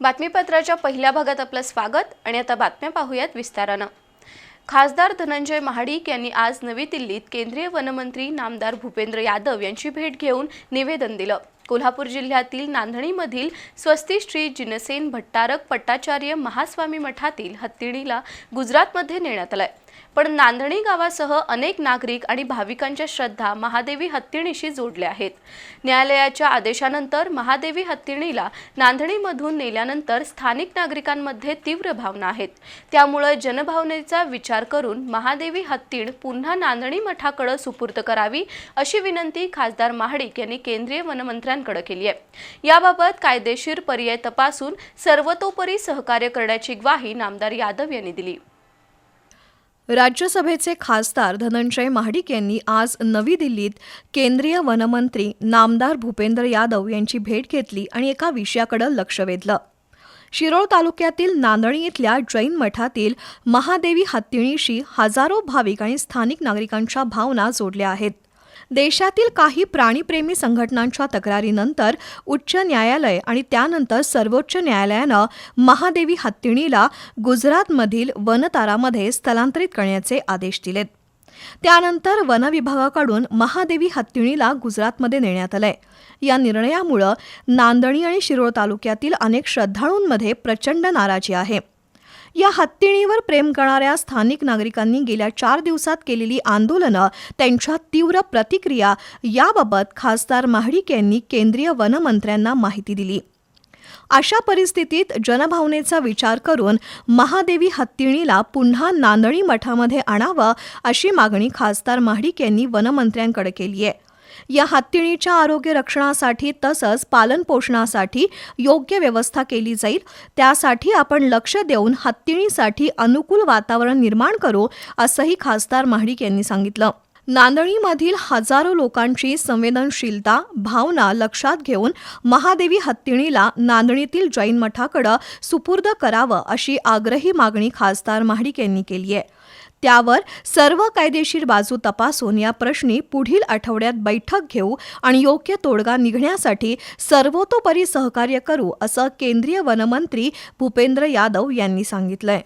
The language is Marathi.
बातमीपत्राच्या पहिल्या भागात आपलं स्वागत आणि आता बातम्या पाहूयात विस्तारानं. खासदार धनंजय महाडिक यांनी आज नवी दिल्लीत केंद्रीय वनमंत्री नामदार भूपेंद्र यादव यांची भेट घेऊन निवेदन दिलं. कोल्हापूर जिल्ह्यातील नांदणीमधील स्वस्ती श्री जिनसेन भट्टारक पट्टाचार्य महास्वामी मठातील हत्तीणीला गुजरातमध्ये नेण्यात आलंय. पण नांदणी गावासह अनेक नागरिक आणि भाविकांच्या श्रद्धा महादेवी हत्तीणीशी जोडल्या आहेत. न्यायालयाच्या आदेशानंतर महादेवी हत्तीणीला नांदणीमधून नेल्यानंतर स्थानिक नागरिकांमध्ये तीव्र भावना आहेत. त्यामुळे जनभावनेचा विचार करून महादेवी हत्तीण पुन्हा नांदणी मठाकडे सुपूर्द करावी अशी विनंती खासदार महाडिक यांनी केंद्रीय वनमंत्र्यांकडे केली आहे. याबाबत कायदेशीर पर्याय तपासून सर्वतोपरी सहकार्य करण्याची ग्वाही नामदार यादव यांनी दिली. राज्यसभेचे खासदार धनंजय महाडिक यांनी आज नवी दिल्लीत केंद्रीय वनमंत्री नामदार भूपेंद्र यादव यांची भेट घेतली आणि एका विषयाकडे लक्ष वेधलं. शिरोळ तालुक्यातील नांदणी इथल्या जैन मठातील महादेवी हत्तीणीशी हजारो भाविक आणि स्थानिक नागरिकांच्या भावना जोडल्या आहेत. देशातील काही प्राणीप्रेमी संघटनांच्या तक्रारीनंतर उच्च न्यायालय आणि त्यानंतर सर्वोच्च न्यायालयानं महादेवी हत्तीणीला गुजरातमधील वनतारामध्ये स्थलांतरित करण्याचे आदेश दिलेत. त्यानंतर वन विभागाकडून महादेवी हत्तीणीला गुजरातमध्ये नेण्यात आलंय. या निर्णयामुळं नांदणी आणि शिरोळ तालुक्यातील अनेक श्रद्धाळूंमध्ये प्रचंड नाराजी आहे. या हत्तीणीवर प्रेम करणाऱ्या स्थानिक नागरिकांनी गेल्या चार दिवसात केलेली आंदोलनं त्यांच्या तीव्र प्रतिक्रिया याबाबत खासदार महाडिक यांनी केंद्रीय वनमंत्र्यांना माहिती दिली. अशा परिस्थितीत जनभावनेचा विचार करून महादेवी हत्तीणीला पुन्हा नांदणी मठामध्ये आणावं अशी मागणी खासदार महाडिक यांनी वनमंत्र्यांकडे केली आहे. या हत्तीणीच्या आरोग्य रक्षणासाठी तसंच पालनपोषणासाठी योग्य व्यवस्था केली जाईल. त्यासाठी आपण लक्ष देऊन हत्तीणीसाठी अनुकूल वातावरण निर्माण करू असंही खासदार महाडिक यांनी सांगितलं. नांदणीमधील हजारो लोकांची संवेदनशीलता भावना लक्षात घेऊन महादेवी हत्तीणीला नांदणीतील जैन मठाकडं सुपूर्द करावं अशी आग्रही मागणी खासदार महाडिक यांनी केली आहे. त्यावर सर्व कायदेशीर बाजू तपासून या प्रश्नी पुढील आठवड्यात बैठक घेऊ आणि योग्य तोडगा निघण्यासाठी सर्वतोपरी सहकार्य करू असं केंद्रीय वनमंत्री भूपेंद्र यादव यांनी सांगितलंय.